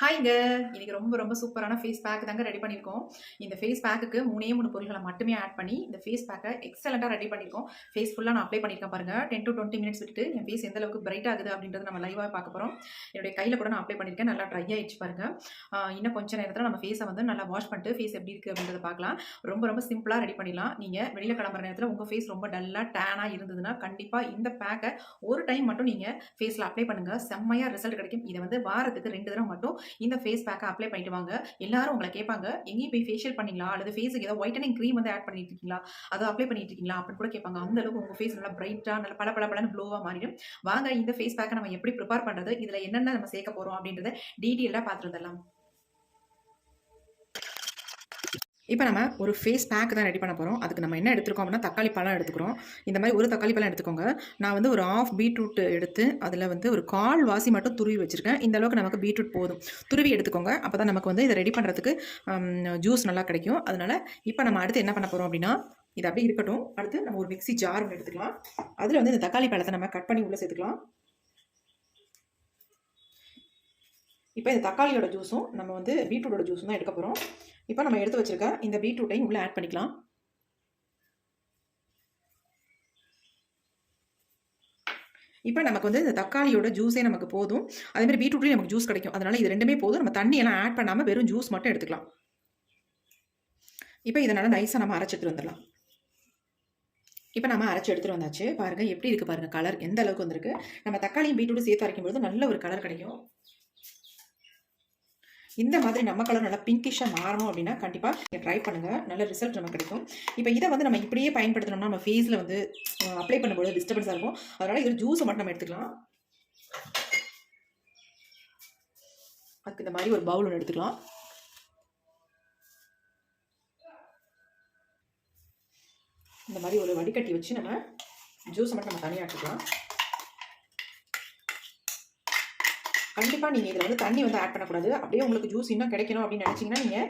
ஹாய்ங்க இன்னைக்கு ரொம்ப ரொம்ப சூப்பரான ஃபேஸ் பேக் தாங்க ரெடி பண்ணியிருக்கோம். இந்த ஃபேஸ் பேக்குக்கு மூணே மூணு பொருட்களை மட்டுமே ஆட் பண்ணி இந்த ஃபேஸ் பேக்கை எக்ஸலண்ட்டாக ரெடி பண்ணியிருக்கோம். ஃபேஸ் ஃபுல்லாக நான் அப்ளை பண்ணியிருக்கேன் பாருங்க. டென் டு டுவெண்ட்டி மினிட்ஸ் விட்டு என் ஃபேஸ் எந்த அளவுக்கு பிரைட் ஆகுது அப்படின்றத நம்ம லைவாக பார்க்க போகிறோம் என்னுடைய கையில் கூட நான் அப்ளை பண்ணியிருக்கேன். நல்லா ட்ரை ஆயிடுச்சு பாருங்க. இன்னும் கொஞ்சம் நேரத்தில் நம்ம ஃபேஸை வந்து நல்லா வாஷ் பண்ணிட்டு ஃபேஸ் எப்படி இருக்குது அப்படின்றத பார்க்கலாம். ரொம்ப ரொம்ப சிம்பிளாக ரெடி பண்ணிடலாம். நீங்கள் வெளியில் கிளம்புற நேரத்தில் உங்கள் ஃபேஸ் ரொம்ப டல்லாக டேனாக இருந்ததுன்னா கண்டிப்பாக இந்த பேக்கை ஒரு டைம் மட்டும் நீங்கள் ஃபேஸில் அப்ளை பண்ணுங்கள் செம்மையாக ரிசல்ட் கிடைக்கும். இதை வந்து வாரத்துக்கு ரெண்டு தடவை மட்டும் இந்த ஃபேஸ் பேக்கை அப்ளை பண்ணிட்டு வாங்க. எல்லாரும் உங்களை கேட்பாங்க எங்கேயும் போய் ஃபேஷியல் பண்ணீங்களா? அல்லது ஃபேஸுக்கு ஏதாவது ஒயிட்டனிங் க்ரீம் வந்து ஆட் பண்ணிட்டு இருக்கீங்களா? அதை அப்ளை பண்ணிட்டு இருக்கீங்களா? அப்படின்னு கூட கேட்பாங்க. அந்த அளவுக்கு உங்க ஃபேஸ் நல்லா பிரைட்டா நல்லா பல பல பலன்னு க்ளோவாக மாறிடும். வாங்க இந்த ஃபேஸ் பேக்கை நம்ம எப்படி ப்ரிப்பேர் பண்றது? இதுல என்னென்ன நம்ம சேர்க்க போறோம் அப்படின்றத டீட்டெயிலாக பார்த்துட்டு வந்துடலாம். இப்போ நம்ம ஒரு ஃபேஸ் பேக் தான் ரெடி பண்ண போகிறோம் அதுக்கு நம்ம என்ன எடுத்துருக்கோம் அப்படின்னா தக்காளி பழம் எடுத்துக்கிறோம். இந்த மாதிரி ஒரு தக்காளி பழம் எடுத்துக்கோங்க. நான் வந்து ஒரு ஆஃப் பீட்ரூட் எடுத்து அதில் வந்து ஒரு கால் வாசி மட்டும் துருவி வச்சுருக்கேன். இந்த அளவுக்கு நமக்கு பீட்ரூட் போதும். துருவி எடுத்துக்கோங்க. அப்போ தான் நமக்கு வந்து இதை ரெடி பண்ணுறதுக்கு ஜூஸ் நல்லா கிடைக்கும். அதனால் இப்போ நம்ம அடுத்து என்ன பண்ண போகிறோம் அப்படின்னா இது அப்படியே இருக்கட்டும். அடுத்து நம்ம ஒரு மிக்ஸி ஜார் ஒன்று எடுத்துக்கலாம். அதில் வந்து இந்த தக்காளி பழத்தை நம்ம கட் பண்ணி உள்ளே சேர்த்துக்கலாம். இப்போ இந்த தக்காளியோட ஜூஸும் நம்ம வந்து பீட்ரூட்டோட ஜூஸும் தான் எடுக்க போகிறோம் இப்போ நம்ம எடுத்து வச்சுருக்க இந்த பீட்ரூட்டையும் உள்ளே ஆட் பண்ணிக்கலாம். இப்போ நமக்கு வந்து இந்த தக்காளியோட ஜூஸே நமக்கு போதும். அதேமாதிரி பீட்ரூட்லேயும் நமக்கு ஜூஸ் கிடைக்கும். அதனால இது ரெண்டுமே போதும். நம்ம தண்ணி எல்லாம் ஆட் பண்ணாமல் வெறும் ஜூஸ் மட்டும் எடுத்துக்கலாம். இப்போ இதனால் நைஸாக நம்ம அரைச்சி எடுத்துகிட்டு வந்துடலாம். இப்போ நம்ம அரைச்சி எடுத்துகிட்டு வந்தாச்சு. பாருங்கள் எப்படி இருக்குது பாருங்கள் கலர் எந்த அளவுக்கு வந்திருக்கு. நம்ம தக்காளியும் பீட்ரூட்டும் சேர்த்து அரைக்கும் பொழுது நல்ல ஒரு கலர் கிடைக்கும். இந்த மாதிரி நம்ம கலர் நல்லா பிங்கிஷாக மாறணும் அப்படின்னா கண்டிப்பாக நீங்கள் ட்ரை பண்ணுங்கள் நல்ல ரிசல்ட் நமக்கு கிடைக்கும். இப்போ இதை வந்து நம்ம இப்படியே பயன்படுத்தணும்னா நம்ம ஃபேஸில் வந்து அப்ளை பண்ணும்போது டிஸ்டர்பன்ஸாக இருக்கும். அதனால் இது ஜூஸை மட்டும் நம்ம எடுத்துக்கலாம். அதுக்கு இந்த மாதிரி ஒரு பவுல் ஒன்று எடுத்துக்கலாம். இந்த மாதிரி ஒரு வடிகட்டி வச்சு நம்ம ஜூஸை மட்டும் நம்ம தனியாக எடுத்துக்கலாம். கண்டிப்பாக நீங்கள் இதில் வந்து தண்ணி வந்து ஆட் பண்ணக்கூடாது. அப்படியே உங்களுக்கு ஜூஸ் இன்னும் கிடைக்கணும் அப்படின்னு நினச்சிங்கன்னா நீங்கள்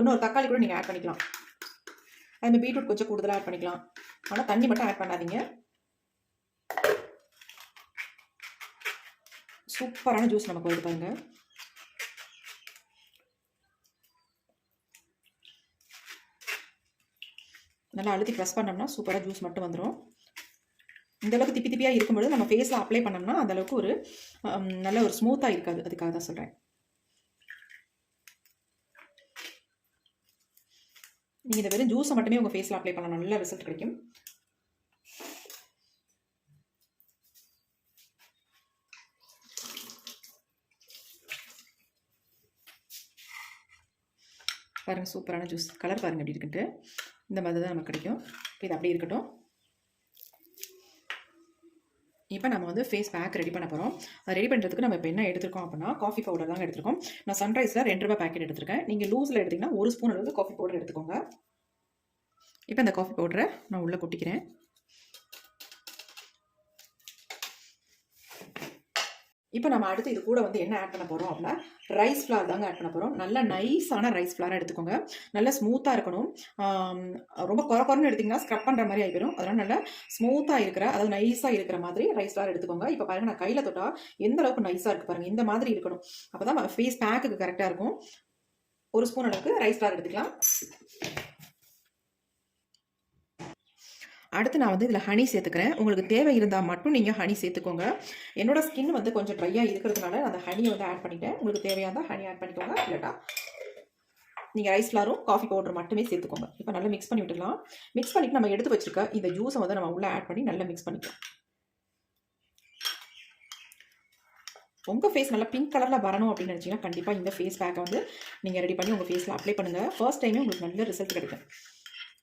இன்னொரு தக்காளி கூட நீங்கள் ஆட் பண்ணிக்கலாம். அதுமாதிரி பீட்ரூட் கொஞ்சம் கூடுதலாக ஆட் பண்ணிக்கலாம். ஆனால் தண்ணி மட்டும் ஆட் பண்ணாதீங்க. சூப்பரான ஜூஸ் நமக்கு வருது பாருங்க. நல்லா அழுத்தி ப்ரெஸ் பண்ணோம்னா சூப்பராக ஜூஸ் மட்டும் வந்துடும் இந்தளவுக்கு திப்பி திப்பியாக இருக்கும்பொழுது நம்ம ஃபேஸில் அப்ளை பண்ணோம்னா அந்த அளவுக்கு ஒரு நல்ல ஒரு ஸ்மூத்தாக இருக்காது. அதுக்காக தான் சொல்கிறேன் நீங்கள் இந்த வெறும் ஜூஸை மட்டுமே உங்கள் ஃபேஸில் அப்ளை பண்ணலாம். நல்ல ரிசல்ட் கிடைக்கும். பாருங்கள் சூப்பரான ஜூஸ் கலர் பாருங்கள் எப்படி இருக்குன்ட்டு. இந்த மாதிரி தான் நமக்கு கிடைக்கும். இப்போ இது அப்படியே இருக்கட்டும். இப்போ நம்ம வந்து ஃபேஸ் பேக் ரெடி பண்ண போகிறோம் ரெடி பண்ணுறதுக்கு நம்ம இப்போ என்ன எடுத்துருக்கோம் அப்படின்னா காஃபி பவுடர் தான் எடுத்துருக்கோம். நான் சன்ரைஸில் ரெண்டு ரூபாய் பேக்கெட் எடுத்துருக்கேன். நீங்கள் லூஸில் எடுத்திங்கன்னா ஒரு ஸ்பூன் அளவுக்கு காஃபி பவுடர் எடுத்துக்கோங்க. இப்போ இந்த காஃபி பவுடரை நான் உள்ளே கொட்டிக்கிறேன். இப்போ நம்ம அடுத்து இது கூட வந்து என்ன ஆட் பண்ண போகிறோம் அப்படின்னா ரைஸ் ஃப்ளார் தாங்க ஆட் பண்ண போகிறோம் நல்ல நைஸான ரைஸ் ஃப்ளாராக எடுத்துக்கோங்க. நல்ல ஸ்மூத்தாக இருக்கணும். ரொம்ப குறை குறைன்னு எடுத்திங்கன்னா ஸ்க்ரப் பண்ணுற மாதிரி ஆகிடும் அதனால் நல்லா ஸ்மூத்தாக இருக்கிற அதாவது நைஸாக இருக்கிற மாதிரி ரைஸ் ஃப்ளார் எடுத்துக்கோங்க. இப்போ பாருங்க நான் கையில் தொட்டால் எந்த அளவுக்கு நைஸாக இருக்குது பாருங்கள் இந்த மாதிரி இருக்கணும். அப்போ தான் ஃபேஸ் பேக்குக்கு கரெக்டாக இருக்கும். ஒரு ஸ்பூன் அளவுக்கு ரைஸ் ஃப்ளார் எடுத்துக்கலாம். அடுத்து நான் வந்து இதில் ஹனி சேர்த்துக்கிறேன். உங்களுக்கு தேவை இருந்தால் மட்டும் நீங்கள் ஹனி சேர்த்துக்கோங்க. என்னோட ஸ்கின் வந்து கொஞ்சம் ட்ரையாக இருக்கிறதுனால அந்த ஹனியை வந்து ஆட் பண்ணிட்டேன். உங்களுக்கு தேவையாக இருந்தால் ஹனி ஆட் பண்ணிக்கோங்க. இல்லட்டா நீங்கள் ரைஸ் ஃப்ளாரும் காஃபி பவுடர் மட்டுமே சேர்த்துக்கோங்க. இப்போ நல்லா மிக்ஸ் பண்ணி விட்டுலாம் மிக்ஸ் பண்ணிட்டு நம்ம எடுத்து வச்சிருக்க இந்த ஜூஸை வந்து நம்ம உள்ளே ஆட் பண்ணி நல்லா மிக்ஸ் பண்ணிக்கலாம். உங்கள் ஃபேஸ் நல்லா பிங்க் கலரில் வரணும் அப்படின்னு நினச்சிங்கன்னா கண்டிப்பாக இந்த ஃபேஸ் பேக்கை வந்து நீங்கள் ரெடி பண்ணி உங்கள் ஃபேஸில் அப்ளை பண்ணுங்கள் ஃபர்ஸ்ட் டைமே உங்களுக்கு நல்ல ரிசல்ட் கிடைக்கும்.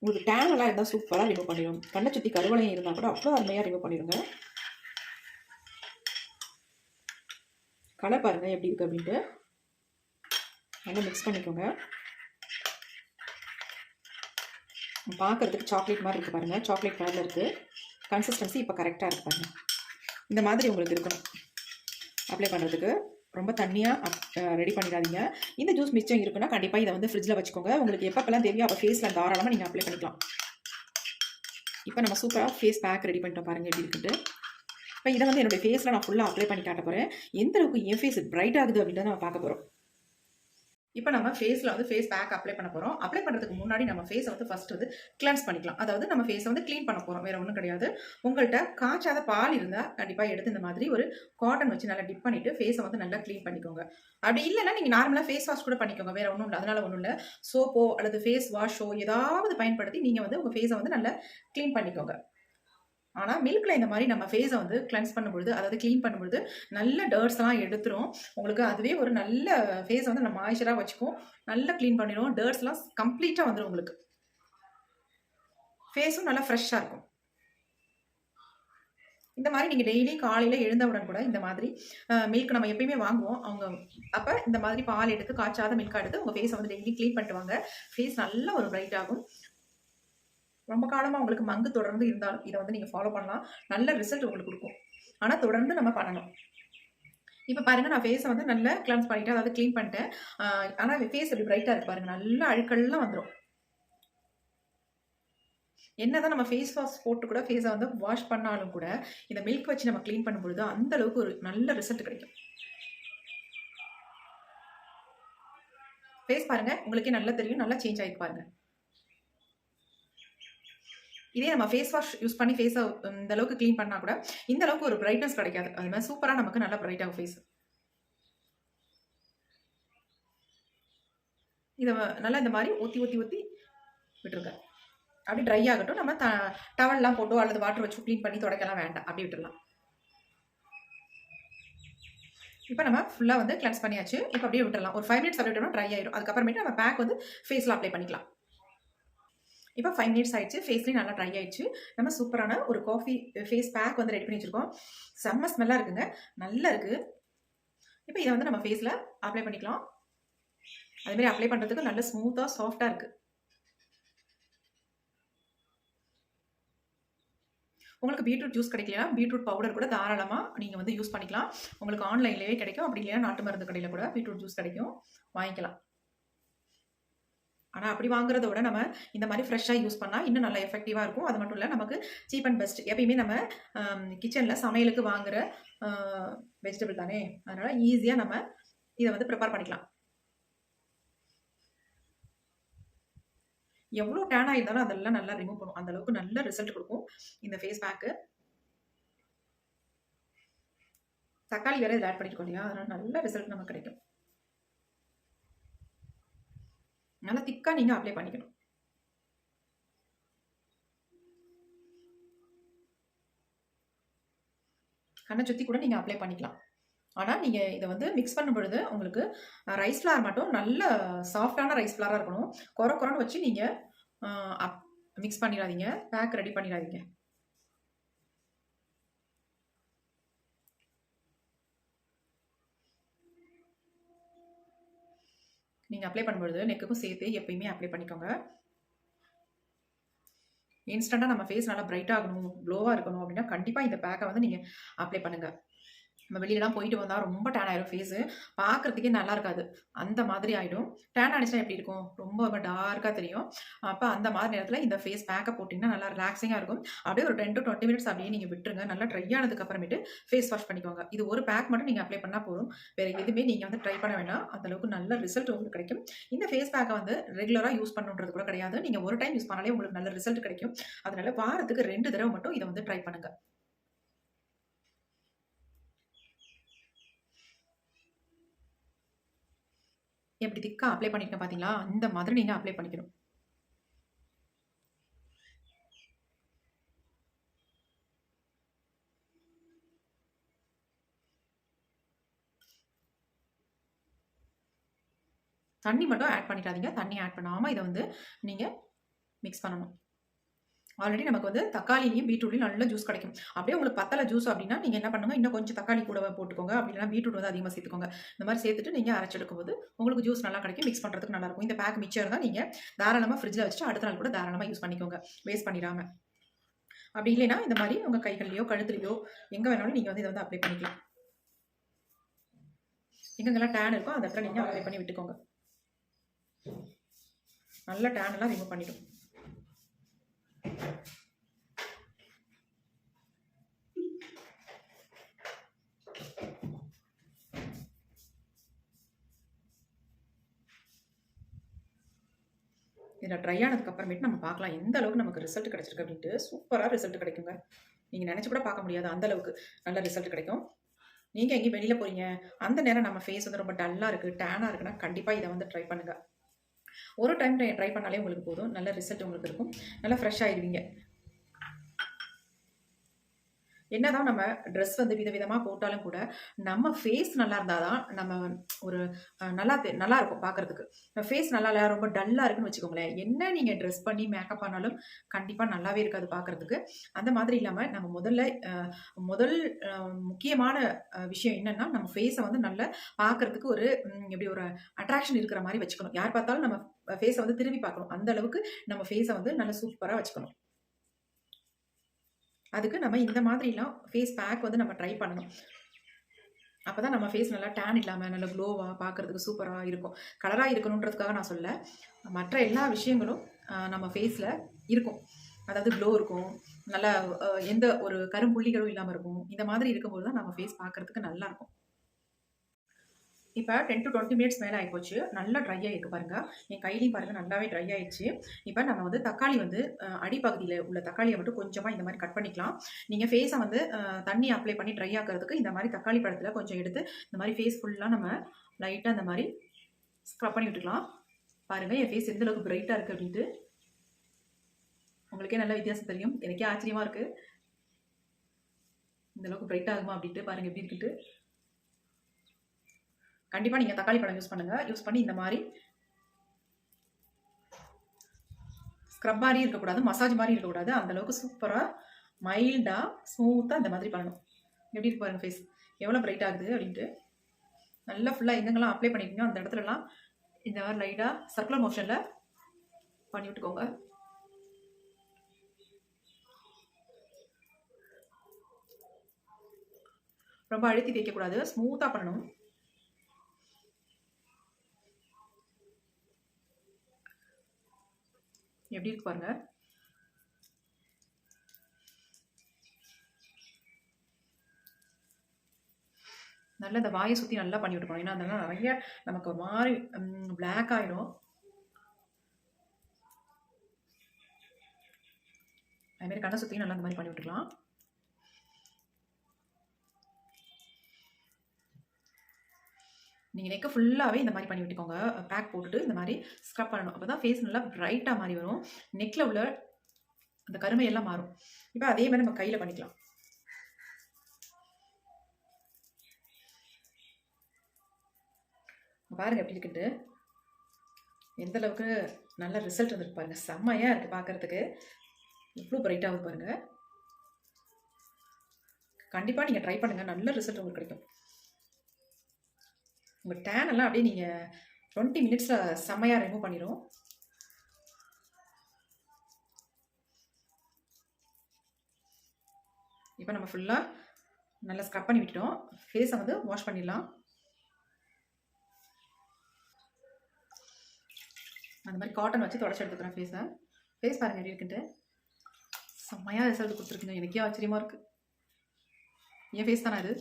உங்களுக்கு டேன் எல்லாம் இருந்தால் சூப்பராக ரிமூவ் பண்ணிடும் கண்ணை சுற்றி கருவளையம் இருந்தால் கூட அவ்வளோ அருமையாக ரிமூவ் பண்ணிடுங்க கலர் பாருங்கள் எப்படி இருக்குது அப்படின்ட்டு. நல்லா மிக்ஸ் பண்ணிக்கோங்க. பார்க்கறதுக்கு சாக்லேட் மாதிரி இருக்குது பாருங்கள் சாக்லேட் கலரில் இருக்குது கன்சிஸ்டன்சி இப்போ கரெக்டாக இருக்குது பாருங்கள் இந்த மாதிரி உங்களுக்கு இருக்கணும். அப்ளை பண்ணுறதுக்கு ரொம்ப தண்ணியாக ரெடி பண்ணிடாதீங்க. இந்த ஜூஸ் மிச்சம் இருக்குன்னா கண்டிப்பாக இதை வந்து ஃப்ரிட்ஜில் வச்சுக்கோங்க. உங்களுக்கு எப்பப்பெல்லாம் தேவையோ அப்போ ஃபேஸில் தாராளமாக நீங்கள் அப்ளை பண்ணிக்கலாம். இப்போ நம்ம சூப்பராக ஃபேஸ் பேக் ரெடி பண்ணிட்டோம் பாருங்கள் எப்படி இருக்குன்ட்டு. இப்போ இதை வந்து என்னுடைய ஃபேஸில் நான் ஃபுல்லாக அப்ளை பண்ணி காட்ட போகிறேன் எந்த அளவுக்கு என் ஃபேஸ் பிரைட் ஆகுது அப்படின்றத நம்ம பார்க்க போகிறோம் இப்போ நம்ம ஃபேஸில் வந்து ஃபேஸ் பேக் அப்ளை பண்ண போகிறோம் அப்ளை பண்ணுறதுக்கு முன்னாடி நம்ம ஃபேஸை வந்து ஃபர்ஸ்ட் வந்து கிளென்ஸ் பண்ணிக்கலாம். அதாவது நம்ம ஃபேஸை வந்து க்ளீன் பண்ண போகிறோம் வேறு ஒன்றும் கிடையாது. உங்கள்கிட்ட காய்ச்சாத பால் இருந்தால் கண்டிப்பாக எடுத்து இந்த மாதிரி ஒரு காட்டன் வச்சு நல்லா டிப் பண்ணிவிட்டு ஃபேஸை வந்து நல்லா க்ளீன் பண்ணிக்கோங்க. அப்படி இல்லைன்னா நீங்கள் நார்மலாக ஃபேஸ் வாஷ் கூட பண்ணிக்கோங்க. வேறு ஒன்றும் இல்லை. அதனால் ஒன்றும் இல்லை. சோப்போ அல்லது ஃபேஸ் வாஷோ ஏதாவது பயன்படுத்தி நீங்கள் வந்து உங்கள் ஃபேஸை வந்து நல்லா க்ளீன் பண்ணிக்கோங்க. ஆனால் மில்கில் இந்த மாதிரி நம்ம ஃபேஸை வந்து கிளென்ஸ் பண்ணும்பொழுது அதாவது க்ளீன் பண்ணும்பொழுது நல்ல டர்ட்ஸ்லாம் எடுத்துரும். உங்களுக்கு அதுவே ஒரு நல்ல ஃபேஸை வந்து நம்ம மாய்ச்சராக வச்சுக்கும் நல்லா க்ளீன் பண்ணிடும் டர்ட்ஸ்லாம் கம்ப்ளீட்டாக வந்துடும் உங்களுக்கு. ஃபேஸும் நல்லா ஃப்ரெஷ்ஷாக இருக்கும். இந்த மாதிரி நீங்கள் டெய்லி காலையில் எழுந்தவுடன் கூட இந்த மாதிரி மில்க் நம்ம எப்பயுமே வாங்குவோம். அவங்க அப்போ இந்த மாதிரி பால் எடுத்து காய்ச்சாத மில்க் எடுத்து உங்கள் ஃபேஸை வந்து டெய்லி க்ளீன் பண்ணிட்டு வாங்க. ஃபேஸ் நல்லா ஒரு பிரைட் ஆகும். ரொம்ப காலமாக உங்களுக்கு மங்கு தொடர்ந்து இருந்தால் இதை வந்து நீங்கள் ஃபாலோ பண்ணலாம். நல்ல ரிசல்ட் உங்களுக்கு கொடுக்கும். ஆனால் தொடர்ந்து நம்ம பண்ணணும் இப்போ பாருங்கள் நான் ஃபேஸை வந்து நல்லா கிளன்ஸ் பண்ணிட்டேன். அதாவது க்ளீன் பண்ணிட்டேன். ஆனால் ஃபேஸ் அப்படி பிரைட்டாக இருக்கு பாருங்கள் நல்லா அழுக்கள்லாம் வந்துடும் என்னதான் நம்ம ஃபேஸ் வாஷ் போட்டு கூட ஃபேஸை வந்து வாஷ் பண்ணாலும் கூட இந்த மில்க் வச்சு நம்ம க்ளீன் பண்ணும்பொழுது அந்த அளவுக்கு ஒரு நல்ல ரிசல்ட் கிடைக்கும். ஃபேஸ் பாருங்க உங்களுக்கே நல்லா தெரியும். நல்லா சேஞ்ச் ஆகிட்டு பாருங்க. இதே நம்ம ஃபேஸ் வாஷ் யூஸ் பண்ணி ஃபேஸை இந்த அளவுக்கு க்ளீன் பண்ணால் கூட இந்த அளவுக்கு ஒரு பிரைட்னஸ் கிடைக்காது. அது மாதிரி சூப்பராக நமக்கு நல்லா பிரைட் ஆகும் ஃபேஸ் இதை நல்லா இந்த மாதிரி ஊற்றி ஊற்றி ஊற்றி விட்டுருங்க. அப்படி ட்ரை ஆகட்டும். நம்ம த டவல்லாம் போட்டோ அல்லது வாட்டர் வச்சு க்ளீன் பண்ணி தொடக்கலாம் வேண்டாம். அப்படி விட்டுடலாம் இப்போ நம்ம ஃபுல்லாக வந்து கிளன்ஸ் பண்ணியாச்சு. இப்போ அப்படியே விட்டுடலாம் ஒரு ஃபைவ் மினிட்ஸ் அப்படி விட்டோம்னா ட்ரை ஆயிடும் அதுக்கப்புறமேட்டு நம்ம பேக் வந்து ஃபேஸில் அப்ளை பண்ணிக்கலாம். இப்போ ஃபைவ் மினிட்ஸ் ஆயிடுச்சு. ஃபேஸ்லேயும் நல்லா ட்ரை ஆயிடுச்சு. நம்ம சூப்பரான ஒரு காஃபி ஃபேஸ் பேக் வந்து ரெடி பண்ணி வச்சுருக்கோம். செம்ம ஸ்மெல்லாக இருக்குங்க. நல்லா இருக்குது இப்போ இதை வந்து நம்ம ஃபேஸில் அப்ளை பண்ணிக்கலாம். அதுமாரி அப்ளை பண்ணுறதுக்கு நல்ல ஸ்மூத்தாக சாஃப்டாக இருக்குது உங்களுக்கு பீட்ரூட் ஜூஸ் கிடைக்கலனா பீட்ரூட் பவுடர் கூட தாராளமாக நீங்கள் வந்து யூஸ் பண்ணிக்கலாம். உங்களுக்கு ஆன்லைன்லேயே கிடைக்கும். அப்படி இல்லையா நாட்டு மருந்து கடையில் கூட பீட்ரூட் ஜூஸ் கிடைக்கும். வாங்கிக்கலாம். ஆனால் அப்படி வாங்குறத விட நம்ம இந்த மாதிரி ஃப்ரெஷ்ஷாக யூஸ் பண்ணால் இன்னும் நல்லா எஃபெக்டிவாக இருக்கும். அது மட்டும் இல்லை நமக்கு சீப் அண்ட் பெஸ்ட் எப்பயுமே நம்ம கிச்சனில் சமையலுக்கு வாங்குகிற வெஜிடபிள் தானே? அதனால் ஈஸியாக நம்ம இதை வந்து ப்ரிப்பேர் பண்ணிக்கலாம். எவ்வளோ டேன் ஆகிருந்தாலும் அதெல்லாம் நல்லா ரிமூவ் பண்ணும். அந்த அளவுக்கு நல்ல ரிசல்ட் கொடுக்கும் இந்த ஃபேஸ் பேக்கு தக்காளி வேறு இதில் ஆட் பண்ணிருக்கோம் இல்லையா? அதனால் நல்ல ரிசல்ட் நமக்கு கிடைக்கும். நல்லா திக்காக நீங்கள் அப்ளை பண்ணிக்கணும். கண்ணை சுற்றி கூட நீங்கள் அப்ளை பண்ணிக்கலாம். ஆனால் நீங்கள் இதை வந்து மிக்ஸ் பண்ணும் பொழுது உங்களுக்கு ரைஸ் ஃப்ளார் மட்டும் நல்ல சாஃப்டான ரைஸ் ஃப்ளாராக இருக்கணும். குறை குறைன்னு வச்சு நீங்கள் அப் மிக்ஸ் பண்ணிடாதீங்க. பேக் ரெடி பண்ணிடாதீங்க. நீங்கள் அப்ளை பண்ணும்பொழுது நெக்குக்கும் சேர்த்து எப்பயுமே அப்ளை பண்ணிக்கோங்க. இன்ஸ்டண்ட்டாக நம்ம ஃபேஸ் நல்லா பிரைட் ஆகணும் க்ளோவாக இருக்கணும் அப்படின்னா கண்டிப்பாக இந்த பேக்கை வந்து நீங்கள் அப்ளை பண்ணுங்கள் நம்ம வெளியிலலாம் போயிட்டு வந்தால் ரொம்ப டேன் ஆயிடும் ஃபேஸு பார்க்குறதுக்கே நல்லா இருக்காது. அந்த மாதிரி ஆகிடும் டேன் ஆனிச்சுனா எப்படி இருக்கும்? ரொம்ப ரொம்ப டார்க்காக தெரியும். அப்போ அந்த மாதிரி நேரத்தில் இந்த ஃபேஸ் பேக்கை போட்டிங்கன்னா நல்லா ரிலாக்ஸிங்காக இருக்கும். அப்படியே ஒரு டென் டு டுவெண்ட்டி மினிட்ஸ் அப்படியே நீங்கள் விட்டுருங்க. நல்லா ட்ரை ஆனதுக்கு அப்புறமேட்டு ஃபேஸ் வாஷ் பண்ணிக்கோங்க. இது ஒரு பேக் மட்டும் நீங்கள் அப்ளை பண்ணால் போதும். வேறு எதுவுமே நீங்கள் வந்து ட்ரை பண்ண வேண்டாம். அந்தளவுக்கு நல்ல ரிசல்ட் உங்களுக்கு கிடைக்கும். இந்த ஃபேஸ் பேக்கை வந்து ரெகுலராக யூஸ் பண்ணுன்றது கூட கிடையாது. நீங்கள் ஒரு டைம் யூஸ் பண்ணாலே உங்களுக்கு நல்ல ரிசல்ட் கிடைக்கும். அதனால் வாரத்துக்கு ரெண்டு தடவை மட்டும் இதை வந்து ட்ரை பண்ணுங்கள் எப்படி திக்காக அப்ளை பண்ணியிருக்கேன் பார்த்தீங்களா அந்த மாதிரி நீங்கள் அப்ளை பண்ணிக்கணும். தண்ணி மட்டும் ஆட் பண்ணிடாதீங்க. தண்ணி ஆட் பண்ணாமல் இதை வந்து நீங்கள் மிக்ஸ் பண்ணணும். ஆல்ரெடி நமக்கு வந்து தக்காளிலையும் பீட்ரூட்லையும் நல்ல ஜூஸ் கிடைக்கும். அப்படியே உங்களுக்கு பத்தலை ஜூஸ் அப்படின்னா நீங்கள் என்ன பண்ணுங்கள் இன்னும் கொஞ்சம் தக்காளி கூட போட்டுக்கோங்க. அப்படின்னா பீட்ரூட் வந்து அதிகமாக சேர்த்துக்கோங்க. இந்த மாதிரி சேர்த்துட்டு நீங்கள் அரைச்செடுக்கும் போது உங்களுக்கு ஜூஸ் நல்லா கிடைக்கும். மிக்ஸ் பண்ணுறதுக்கு நல்லா இருக்கும். இந்த பேக் மிச்சம் இருந்தால் நீங்கள் தாராளமாக ஃப்ரிட்ஜில் வச்சுட்டு அடுத்த நாள் கூட தாராளமாக யூஸ் பண்ணிக்கோங்க. வேஸ்ட் பண்ணிடாமல் அப்படி இல்லைன்னா இந்த மாதிரி உங்கள் கைகள்லையோ கழுத்துலையோ எங்கே வேணாலும் நீங்கள் வந்து இதை வந்து அப்ளை பண்ணிக்கலாம். எங்கெங்கெல்லாம் டேன் இருக்கோ அந்த இடத்துல நீங்கள் அப்ளை பண்ணி விட்டுக்கோங்க. நல்ல டேன் எல்லாம் ரிமூவ் பண்ணிடும். இதில் ட்ரை ஆனதுக்கு அப்புறமேட்டு நம்ம பார்க்கலாம் எந்த அளவுக்கு நமக்கு ரிசல்ட் கிடைச்சிருக்கு அப்படின்ட்டு. சூப்பராக ரிசல்ட் கிடைக்குங்க. நீங்கள் நினச்சி கூட பார்க்க முடியாது. அந்த அளவுக்கு நல்ல ரிசல்ட் கிடைக்கும். நீங்கள் எங்கேயும் வெளியில் போகிறீங்க அந்த நேரம் நம்ம ஃபேஸ் வந்து ரொம்ப டல்லாக இருக்குது டேனாக இருக்குன்னா கண்டிப்பாக இதை வந்து ட்ரை பண்ணுங்கள் ஒரு டைம் ட்ரை பண்ணாலே உங்களுக்கு போதும். நல்ல ரிசல்ட் உங்களுக்கு இருக்கும். நல்லா ஃப்ரெஷ் ஆகிடுவீங்க என்னதான் நம்ம ட்ரெஸ் வந்து விதவிதமாக போட்டாலும் கூட நம்ம ஃபேஸ் நல்லா இருந்தால் தான் நம்ம ஒரு நல்லா தெ- நல்லா இருக்கும் பார்க்கறதுக்கு ஃபேஸ் நல்லா இல்லை ரொம்ப டல்லாக இருக்குன்னு வச்சுக்கோங்களேன். என்ன நீங்கள் ட்ரெஸ் பண்ணி மேக்கப் பண்ணாலும் கண்டிப்பாக நல்லாவே இருக்காது பார்க்கறதுக்கு அந்த மாதிரி இல்லாமல் நம்ம முதல்ல முதல் முக்கியமான விஷயம் என்னன்னா நம்ம ஃபேஸை வந்து நல்லா பார்க்கறதுக்கு ஒரு எப்படி ஒரு அட்ராக்ஷன் இருக்கிற மாதிரி வச்சுக்கணும். யார் பார்த்தாலும் நம்ம ஃபேஸை வந்து திரும்பி பார்க்கணும். அந்த அளவுக்கு நம்ம ஃபேஸை வந்து நல்ல சூப்பராக வச்சுக்கணும். அதுக்கு நம்ம இந்த மாதிரிலாம் ஃபேஸ் பேக் வந்து நம்ம ட்ரை பண்ணணும். அப்போ தான் நம்ம ஃபேஸ் நல்லா டேன் இல்லாமல் நல்லா க்ளோவாக பார்க்கறதுக்கு சூப்பராக இருக்கும். கலராக இருக்கணுன்றதுக்காக நான் சொல்ல மற்ற எல்லா விஷயங்களும் நம்ம ஃபேஸில் இருக்கும். அதாவது க்ளோ இருக்கும். நல்லா எந்த ஒரு கரும்புள்ளிகளும் இல்லாமல் இருக்கும். இந்த மாதிரி இருக்கும்போது தான் நம்ம ஃபேஸ் பார்க்கறதுக்கு நல்லாயிருக்கும் இப்போ டென் டு டுவெண்ட்டி மினிட்ஸ் மேலே ஆகிப்போச்சு நல்லா ட்ரை ஆகிருக்கு பாருங்கள் என் கையிலையும் பாருங்கள் நல்லாவே ட்ரை ஆயிடுச்சு. இப்போ நம்ம வந்து தக்காளி வந்து அடிப்பகுதியில் உள்ள தக்காளியை மட்டும் கொஞ்சமாக இந்த மாதிரி கட் பண்ணிக்கலாம். நீங்கள் ஃபேஸை வந்து தண்ணி அப்ளை பண்ணி ட்ரை ஆக்கிறதுக்கு இந்த மாதிரி தக்காளி பழத்தில் கொஞ்சம் எடுத்து இந்த மாதிரி ஃபேஸ் ஃபுல்லாக நம்ம லைட்டாக இந்த மாதிரி ஸ்க்ரப் பண்ணி விட்டுக்கலாம். பாருங்கள் என் ஃபேஸ் எந்த அளவுக்கு பிரைட்டாக இருக்குது அப்படின்ட்டு. உங்களுக்கே நல்ல வித்தியாசம் தெரியும். எனக்கே ஆச்சரியமாக இருக்குது இந்த அளவுக்கு பிரைட் ஆகுமா அப்படின்ட்டு பாருங்கள் எப்படி இருக்குன்ட்டு. கண்டிப்பாக நீங்கள் தக்காளி பழம் யூஸ் பண்ணுங்கள் யூஸ் பண்ணி இந்த மாதிரி ஸ்க்ரப் மாதிரி இருக்கக்கூடாது மசாஜ் மாதிரி இருக்கக்கூடாது. அந்தளவுக்கு சூப்பராக மைல்டாக ஸ்மூத்தாக இந்த மாதிரி பண்ணணும். எப்படி இருக்கு பாருங்க ஃபேஸ் எவ்வளோ பிரைட் ஆகுது அப்படின்ட்டு. நல்லா ஃபுல்லாக எங்கெங்கெல்லாம் அப்ளை பண்ணிக்கோங்க அந்த இடத்துலலாம் இந்த மாதிரி லைட்டாக சர்க்குலர் மோஷனில் பண்ணி விட்டுக்கோங்க. ரொம்ப அழுத்தி தேய்க்கக்கூடாது. ஸ்மூத்தாக பண்ணணும். எப்படி இருக்கு பாருங்க. நல்லா இந்த வாயை சுற்றி நல்லா பண்ணி விட்டுக்கணும். ஏன்னா அதெல்லாம் நிறைய நமக்கு ஒரு மாதிரி பிளாக் ஆயிடும். அதுமாரி கண்ணை சுற்றி நல்லா இந்த மாதிரி பண்ணி விட்டுக்கலாம். நீங்கள் நெக்கை ஃபுல்லாகவே இந்த மாதிரி பண்ணி விட்டுக்கோங்க. பேக் போட்டுட்டு இந்த மாதிரி ஸ்க்ரப் பண்ணணும். அப்போ தான் ஃபேஸ் நல்லா பிரைட்டாக மாதிரி வரும். நெக்கில் உள்ள அந்த கருமையெல்லாம் மாறும். இப்போ அதே மாதிரி நம்ம கையில் பண்ணிக்கலாம். பாருங்க எப்படி இருக்குன்ட்டு. எந்த அளவுக்கு நல்ல ரிசல்ட் வந்துருக்கு பாருங்க. செம்மையாக இருக்குது பார்க்கறதுக்கு எவ்வளோ ப்ரைட்டாகவும் பாருங்கள் கண்டிப்பாக நீங்கள் ட்ரை பண்ணுங்கள் நல்ல ரிசல்ட் உங்களுக்கு கிடைக்கும். உங்கள் டேன் எல்லாம் அப்படியே நீங்கள் டுவெண்ட்டி மினிட்ஸில் செம்மையாக ரிமூவ் பண்ணிடும் இப்போ நம்ம ஃபுல்லாக நல்லா ஸ்க்ரப் பண்ணி விட்டுட்டோம். ஃபேஸை வந்து வாஷ் பண்ணிடலாம். அந்த மாதிரி காட்டன் வச்சு தொடச்சி எடுத்துக்கிறேன் ஃபேஸை ஃபேஸ் பாருங்க எப்படி இருக்குன்ட்டு. செம்மையாக ரிசல்ட் கொடுத்துருக்குங்க. எனக்கே ஆச்சரியமாக இருக்குது என் ஃபேஸ் தானே அது?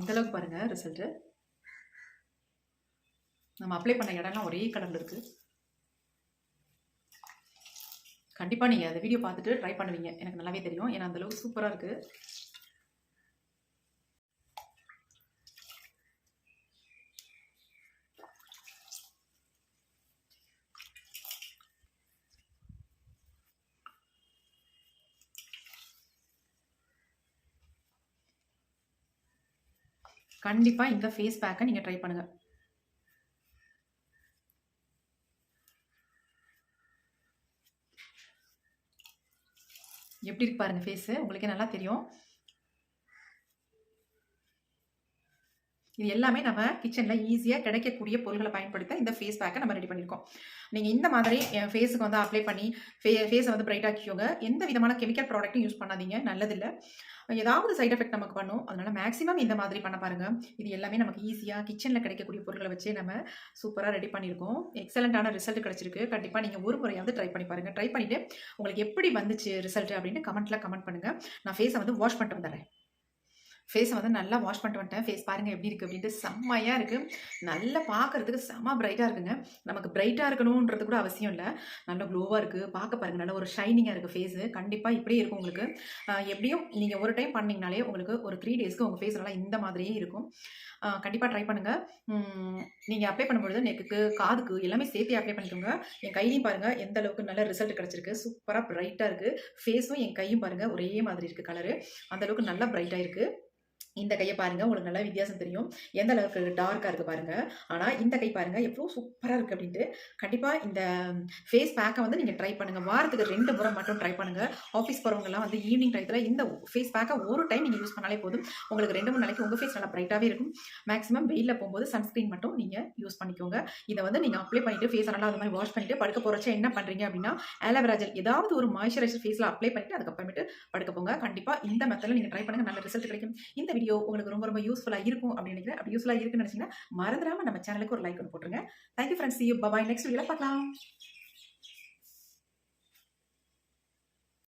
இந்த அளவுக்கு பாருங்க ரிசல்ட்டு நம்ம அப்ளை பண்ண இடம்லாம் ஒரே கடல் இருக்குது கண்டிப்பாக நீங்கள் அந்த வீடியோ பார்த்துட்டு ட்ரை பண்ணுவீங்க. எனக்கு நல்லாவே தெரியும். ஏன்னா அந்தளவுக்கு சூப்பராக இருக்குது கண்டிப்பாக இந்த ஃபேஸ் பேக்கை நீங்கள் ட்ரை பண்ணுங்கள் எப்படி இருக்கு பாருங்க ஃபேஸு உங்களுக்கே நல்லா தெரியும். இது எல்லாமே நம்ம கிச்சனில் ஈஸியாக கிடைக்கக்கூடிய பொருட்களை பயன்படுத்த இந்த ஃபேஸ் பேக்கை நம்ம ரெடி பண்ணியிருக்கோம். நீங்கள் இந்த மாதிரி என் ஃபேஸுக்கு வந்து அப்ளை பண்ணி ஃபே ஃபேஸை வந்து பிரைட் ஆக்கிக்கோங்க. எந்த விதமான கெமிக்கல் ப்ராடக்ட்டும் யூஸ் பண்ணாதீங்க. நல்லதில்லை. ஏதாவது சைட் எஃபெக்ட் நமக்கு பண்ணும். அதனால் மேக்ஸிமம் இந்த மாதிரி பண்ண பாருங்கள் இது எல்லாமே நமக்கு ஈஸியாக கிச்சனில் கிடைக்கக்கூடிய பொருட்களை வச்சு நம்ம சூப்பராக ரெடி பண்ணியிருக்கோம். எக்ஸலண்ட்டான ரிசல்ட் கிடச்சிருக்கு. கண்டிப்பாக நீங்கள் ஒரு முறையாவது ட்ரை பண்ணி பாருங்கள் ட்ரை பண்ணிவிட்டு உங்களுக்கு எப்படி வந்துச்சு ரிசல்ட் அப்படின்னு கமெண்ட்டில் கமெண்ட் பண்ணுங்கள் நான் ஃபேஸை வந்து வாஷ் பண்ணிட்டு வந்துடுறேன். ஃபேஸை வந்து நல்லா வாஷ் பண்ணிட்டு வந்துட்டேன். ஃபேஸ் பாருங்கள் எப்படி இருக்குது அப்படின்ட்டு செம்மையாக இருக்குது நல்லா பார்க்கறதுக்கு செம்ம பிரைட்டாக இருக்குங்க. நமக்கு பிரைட்டாக இருக்கணுன்றது கூட அவசியம் இல்லை. நல்ல க்ளோவாக இருக்குது பார்க்க பாருங்கள் நல்ல ஒரு ஷைனிங்காக இருக்குது ஃபேஸு கண்டிப்பாக இப்படியே இருக்கும் உங்களுக்கு. எப்படியும் நீங்கள் ஒரு டைம் பண்ணிங்கனாலே உங்களுக்கு ஒரு த்ரீ டேஸ்க்கு உங்கள் ஃபேஸ் நல்லா இந்த மாதிரியே இருக்கும். கண்டிப்பாக ட்ரை பண்ணுங்கள் நீங்கள் அப்ளை பண்ணும்பொழுது நெக்குக்கு காதுக்கு எல்லாமே சேர்த்து அப்ளை பண்ணிக்கோங்க. என் கையிலையும் பாருங்கள் எந்த அளவுக்கு நல்ல ரிசல்ட் கிடச்சிருக்கு. சூப்பராக பிரைட்டாக இருக்குது ஃபேஸும் என் கையும் பாருங்கள் ஒரே மாதிரி இருக்குது கலரு அந்த அளவுக்கு நல்லா பிரைட்டாக இருக்குது இந்த கையை பாருங்க உங்களுக்கு நல்லா வித்தியாசம் தெரியும். எந்த அளவுக்கு டார்க்காக இருக்குது பாருங்க. ஆனால் இந்த கை பாருங்க எவ்வளோ சூப்பராக இருக்குது அப்படின்ட்டு. கண்டிப்பாக இந்த ஃபேஸ் பேக்கை வந்து நீங்கள் ட்ரை பண்ணுங்கள் வாரத்துக்கு ரெண்டு முறை மட்டும் ட்ரை பண்ணுங்க. ஆஃபீஸ் போகிறவங்கலாம் வந்து ஈவினிங் டயத்தில் இந்த ஃபேஸ் பேக்கை ஒரு டைம் நீங்கள் யூஸ் பண்ணாலே போதும். உங்களுக்கு ரெண்டு மூணு நாளைக்கு உங்கள் ஃபேஸ் நல்லா பிரைட்டாகவே இருக்கும். மேக்ஸிமம் வெயிலில் போகும்போது சன்ஸ்க்ரீன் மட்டும் நீங்கள் யூஸ் பண்ணிக்கோங்க. இதை வந்து நீங்கள் அப்ளை பண்ணிட்டு ஃபேஸ் நல்லா அது மாதிரி வாஷ் பண்ணிட்டு படுக்க போகிறச்ச என்ன பண்ணுறீங்க அப்படின்னா ஆலோவேரா ஜெல் ஏதாவது ஒரு மாய்ஸ்சரைசர் ஃபேஸில் அப்ளை பண்ணிட்டு அதுக்கப்புறமேட்டு படுக்க போங்க. கண்டிப்பாக இந்த மெத்தடில் நீங்கள் ட்ரை பண்ணுங்கள் நல்ல ரிசல்ட் கிடைக்கும். இந்த வீடியோ உங்களுக்கு ரொம்ப ரொம்ப யூஸ்ஃபுல்லாக இருக்கும் அப்படின்னு நினைக்கிறேன். அப்படி யூஸ்ஃபுல்லாக இருக்குன்னு நினச்சிங்கன்னா மறந்துடாமல் நம்ம சேனலுக்கு ஒரு லைக் ஒன்று போட்டுருங்க. Thank you friends you bye bye next வீடியோவில் பார்க்கலாம்.